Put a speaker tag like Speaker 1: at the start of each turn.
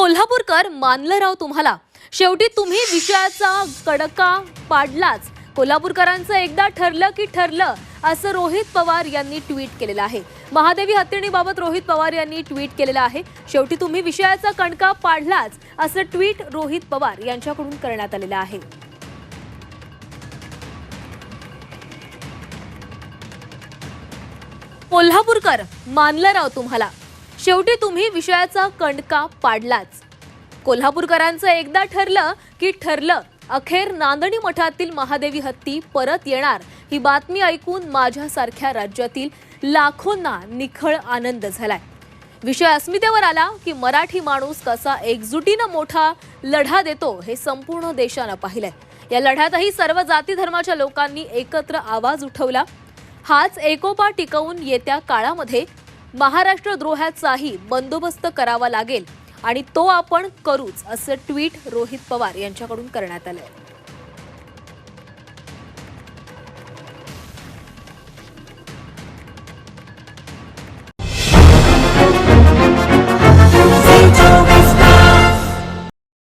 Speaker 1: कोल्हापूरकर मानलं राव तुम्हाला. शेवटी तुम्ही विषयाचा कडका पाडलाच. कोल्हापूरकरांचं एकदा ठरलं की ठरलं असं रोहित पवार यांनी ट्विट केलेलं आहे. महादेवी हत्तीणीबाबत रोहित पवार यांनी ट्विट केलेलं आहे. शेवटी तुम्ही विषयाचा कणका पाडलाच असं ट्विट रोहित पवार यांच्याकडून करण्यात आलेलं आहे. कोल्हापूरकर मानलं राव तुम्हाला. शेवटी तुम्ही विषयाचा कणका पाडलाच. कोल्हापूरकरांचं एकदा ठरलं की ठरलं अखेर नांदणी मठातील महादेवी हत्ती परत येणार ही बातमी ऐकून माझ्यासारख्या राज्यातील लाखोंना निखळ आनंद झालाय. विषय अस्मितेवर आला की मराठी माणूस कसा एकजुटीनं मोठा लढा देतो हे संपूर्ण देशानं पाहिलंय. या लढ्यातही सर्व जाती धर्माच्या लोकांनी एकत्र आवाज उठवला. हाच एकोपा टिकवून येत्या काळामध्ये महाराष्ट्र द्रोह्याचाही बंदोबस्त करावा लागेल आणि तो आपण करूच असं ट्विट रोहित पवार यांच्याकडून करण्यात आलंय.